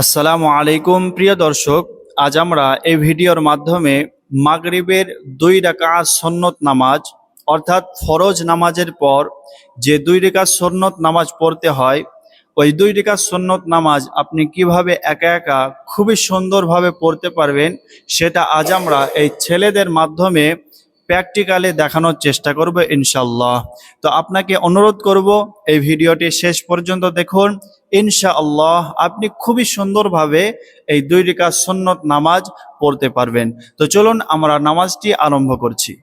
আসসালামু আলাইকুম, প্রিয় দর্শক। আজ আমরা এই ভিডিওর মাধ্যমে মাগরিবের দুই রাকাত সন্নত নামাজ, অর্থাৎ ফরজ নামাজের পর যে দুই রেখাত সন্নত নামাজ পড়তে হয়, ওই দুই রেখাত সন্নত নামাজ আপনি কীভাবে একা একা খুবই সুন্দরভাবে পড়তে পারবেন, সেটা আজ আমরা এই ছেলেদের মাধ্যমে প্র্যাকটিক্যালি দেখানোর চেষ্টা করব ইনশাল্লাহ তো আপনাকে অনুরোধ করব, এই ভিডিওটি শেষ পর্যন্ত দেখুন ইনশাআল্লাহ আপনি খুবই সুন্দরভাবে এই দুই রেখা সুন্নত নামাজ পড়তে পারবেন। তো চলুন আমরা নামাজটি আরম্ভ করছি।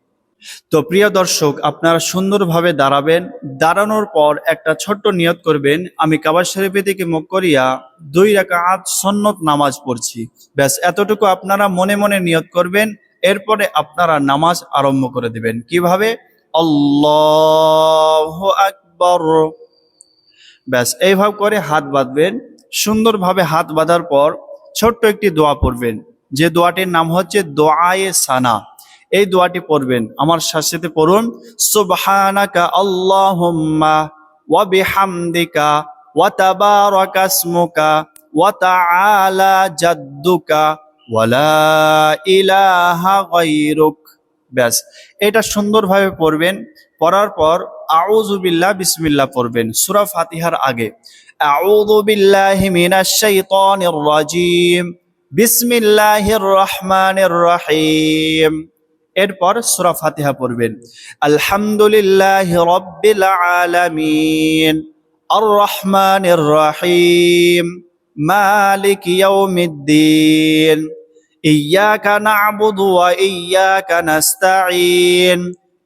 তো প্রিয় দর্শক, আপনারা সুন্দরভাবে দাঁড়াবেন। দাঁড়ানোর পর একটা ছোট্ট নিয়ত করবেন। আমি কাবার শরীফে থেকে মুখ করিয়া দুই রাকাত সন্নত নামাজ পড়ছি। ব্যাস, এতটুকু আপনারা মনে মনে নিয়ত করবেন। এরপরে আপনারা নামাজ আরম্ভ করে দিবেন। কীভাবে? আল্লাহ আকবর। ব্যাস, এইভাবে করে হাত বাঁধবেন। সুন্দরভাবে হাত বাঁধার পর ছোট্ট একটি দোয়া পড়বেন। যে দোয়াটির নাম হচ্ছে দোয়ায়ে সানা। এই দোয়াটি পড়বেন। আমার সাথে পড়ুন, সুবহানাকা আল্লাহুম্মা ওয়া বিহামদিকা ওয়া তাবারাকা ইসমুকা ওয়া তাআলা জাদ্দুকা ওয়ালা ইলাহা গায়রুক। ব্যাস, এটা সুন্দরভাবে পড়বেন। পড়ার পর আউযু বিল্লাহ বিসমিল্লাহ পড়বেন সূরা ফাতিহার আগে আউযু বিল্লাহি মিনাশ শাইতানির রাজিম বিসমিল্লাহির রহমানির রহিম এরপর সূরা ফাতিহা পড়বেন আলহামদুলিল্লাহি রাব্বিল আলামিন আর রহমানির রহিম মালিক ইয়াউমিদ্দিন إياك نعبد وإياك نستعين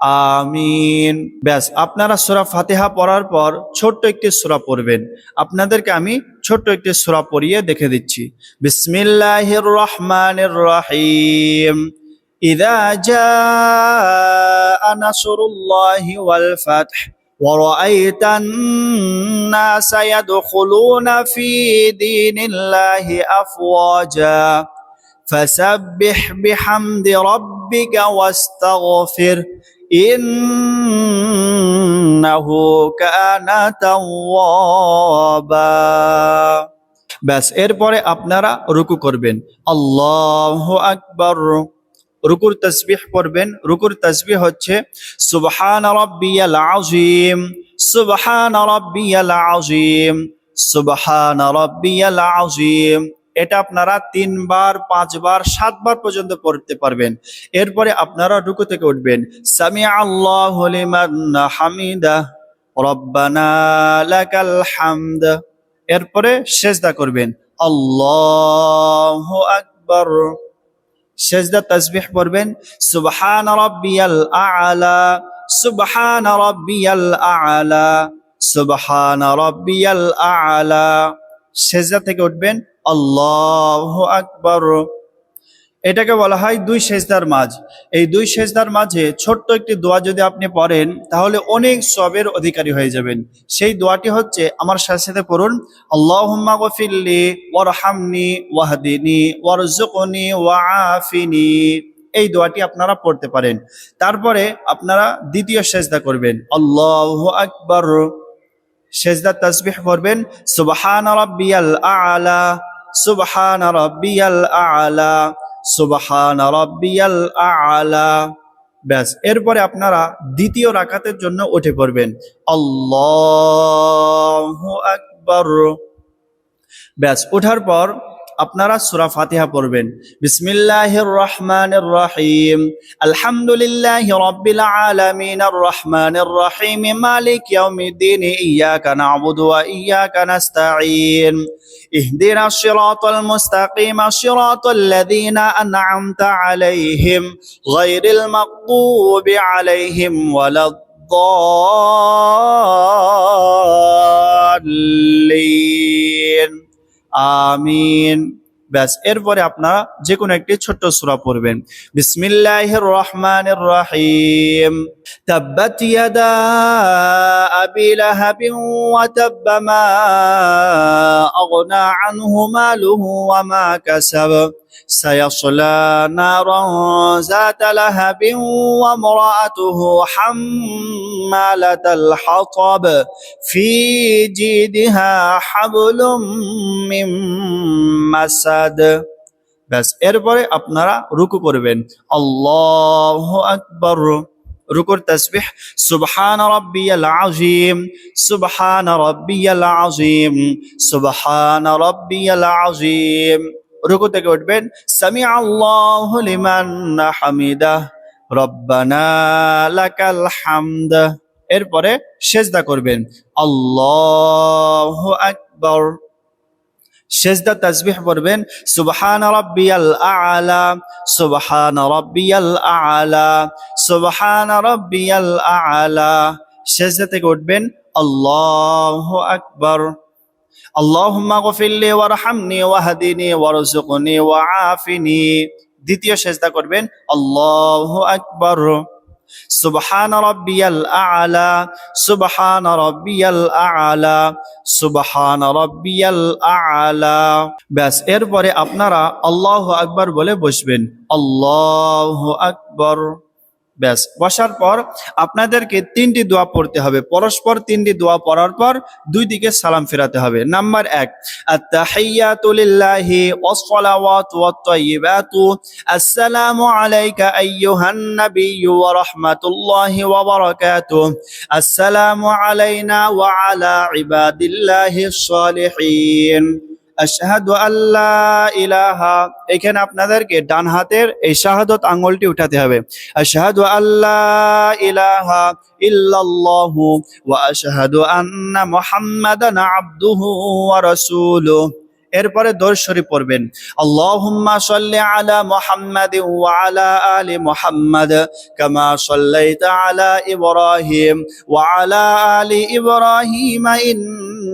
আমিন ব্যাস আপনারা সূরা ফাতিহা পড়ার পর ছোট্ট একটি সূরা পড়বেন আপনাদেরকে আমি ছোট্ট একটি সূরা পড়িয়ে দেখে দিচ্ছি বিসমিল্লাহির রহমানির রহিম إذا جاء نصر الله والفتح ورأيت الناس يدخلون في دين الله أفواجا فسبح بحمد ربك واستغفر إنه كان توابا ব্যাস এরপরে আপনারা রুকু করবেন আল্লাহ আকবর রুকুর তসবিহ পড়বেন রুকুর তসবিহ হচ্ছে সুবহান রাব্বিয়াল আযীম সুবহান রাব্বিয়াল আযীম সুবহান রাব্বিয়াল আযীম এটা আপনারা তিনবার, পাঁচবার, সাতবার পর্যন্ত পড়তে পারবেন। এরপরে আপনারা রুকু থেকে উঠবেন। সামি আল্লাহ হামিদা, রব্বানা এরপরে সেজদা করবেন। আল্লাহু আকবার। সেজদা, তাসবিহ পড়বেন। সুবহান রাব্বিয়াল আ'লা, সুবহান রাব্বিয়াল আ'লা, সুবহান রাব্বিয়াল আ'লা। সেজদা থেকে উঠবেন। আল্লাহু আকবার। এটাকে বলা হয় দুই সেজদার মাঝ। এই দুই সেজদার মাঝে ছোট্ট একটি দোয়া যদি আপনি পড়েন, তাহলে অনেক সবের অধিকারী হয়ে যাবেন। সেই দোয়াটি হচ্ছে, আমার সাথে সাথে পড়ুন, আল্লাহুম্মা গফিরলি ওয়ারহামনি ওয়াহদিনি ওয়ারজুকনি ওয়াআফিনি। এই দোয়াটি আপনারা পড়তে পারেন। তারপরে আপনারা দ্বিতীয় সেজদা করবেন, আল্লাহু আকবার। সেজদা তাসবিহ করবেন, সুবহান রাব্বিয়াল আ'লা। সুবহান রব্বিয়াল আ'লা, সুবহান রব্বিয়াল আ'লা। ব্যাস, এরপরে আপনারা দ্বিতীয় রাকাতের জন্য উঠে পড়বেন। আল্লাহু আকবার। ব্যাস, ওঠার পর আপনারা সূরা ফাতিহা পড়বেন বিসমিল্লাহির রহমানির রহিম আলহামদুলিল্লাহি রাব্বিল আলামিন আর রহমানির রহিম মালিক ইয়াউমিদ্দিন ইয়াকা না'বুদু ওয়া ইয়াকা নাস্তাঈন اهدنا الصراط المستقيم صراط الذين أنعمت عليهم غير المغضوب عليهم ولا الضالين আমিন। ব্যাস, এরপরে আপনারা যে কোনো একটি ছোট্ট সুরা পড়বেন। বিসমিল্লাহ রহমান রহিম মা আগনা আনহু মালুহু ওয়া কাসাব। سيصلى نارا ذات لهب وامرأته حمالة الحطب في جيدها حبل من مسد ব্যাস এরপরে আপনারা রুকু করবেন আল্লাহ আকবর রুকুর তসবিহ সুবহান রাব্বিয়াল আযীম সুবহান রাব্বিয়াল আযীম সুবহান রাব্বিয়াল আযীম রুকু থেকে উঠবেন সামি আল্লাহ লিমান হামিদা, রব্বানা লাকাল হামদ। এরপরে সেজদা করবেন, আল্লাহু আকবার। সেজদা, তাসবিহ পড়বেন, সুবহান রাব্বিয়াল আ'লা, সুবহান রাব্বিয়াল আ'লা, সুবহান রাব্বিয়াল আ'লা। সেজদা থেকে উঠবেন, আল্লাহু আকবার। اللهم اغفر لي وارحمني واهدني وارزقني وعافني দ্বিতীয় সেজদা করবেন আল্লাহু আকবার সুবহান রাব্বিয়াল আ'লা সুবহান রাব্বিয়াল আ'লা সুবহান রাব্বিয়াল আ'লা ব্যাস এরপরে আপনারা আল্লাহু আকবার বলে বসবেন আল্লাহু আকবার ব্যাস, বসার পর আপনাদেরকে তিনটি দোয়া পড়তে হবে। পরস্পর তিনটি দোয়া পড়ার পর দুই দিকে সালাম ফেরাতে হবে। নাম্বার এক, আত্তাহিয়াতু লিল্লাহি ওয়াসসালাওয়াতু ওয়াত-তাইয়্যিবাতু আসসালামু আলাইকা আসসালামু আলাইনা ওয়া আলা ইবাদিল্লাহিস সালিহিন। আশহাদু আল্লা ইলাহা। এখানে আপনাদেরকে ডান হাতের এই শাহাদত আঙ্গুলটি উঠাতে হবে। আশহাদু আল্লা ইলাহা ইল্লাল্লাহু ওয়া আশহাদু আন্না মুহাম্মাদান আবদুহু ওয়া রাসূলুহু। এরপরে দরুদ শরীফ পড়বেন। আল্লাহুম্মা সাল্লি আলা মুহাম্মাদিন ওয়া আলা আলি মুহাম্মাদ কামা সাল্লাইতা আলা ইব্রাহিম ওয়া আলা আলি ইব্রাহিম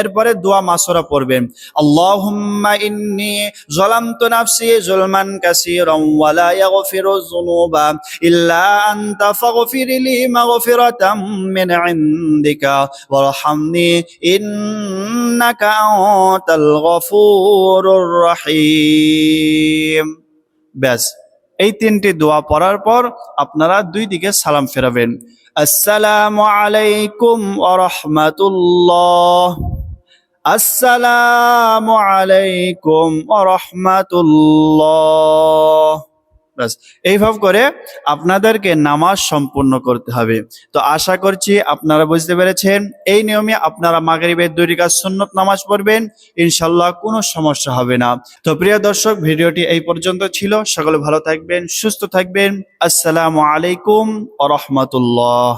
এরপরে দোয়া মাসরা পড়বেন। আল্লাহুম্মা ইন্নি যালামতু নাফসি যুলমান কাসীরান ওয়া লা ইয়াগফিরু যুনুবা ইল্লা আনতা ফাগফিরলি মাগফিরাতাম মিন ইনদিকা ওয়ারহামনি ইন্নাকা আনতাল গফুরুর রহিম। ব্যাস, এই তিনটি দোয়া পড়ার পর আপনারা দুই দিকে সালাম ফেরাবেন। আসসালামু আলাইকুম ওয়া রাহমাতুল্লাহ। আসসালামু আলাইকুম রাহমাতুল্লাহ। ব্যাস, এইভাবে করে আপনাদেরকে নামাজ সম্পূর্ণ করতে হবে। তো আশা করছি আপনারা বুঝতে পেরেছেন, এই নিয়মে আপনারা মাগরিবের দুই সুন্নত নামাজ পড়বেন ইনশাল্লাহ কোনো সমস্যা হবে না। তো প্রিয় দর্শক, ভিডিওটি এই পর্যন্ত ছিল। সকলে ভালো থাকবেন, সুস্থ থাকবেন। আসসালামু আলাইকুম রাহমাতুল্লাহ।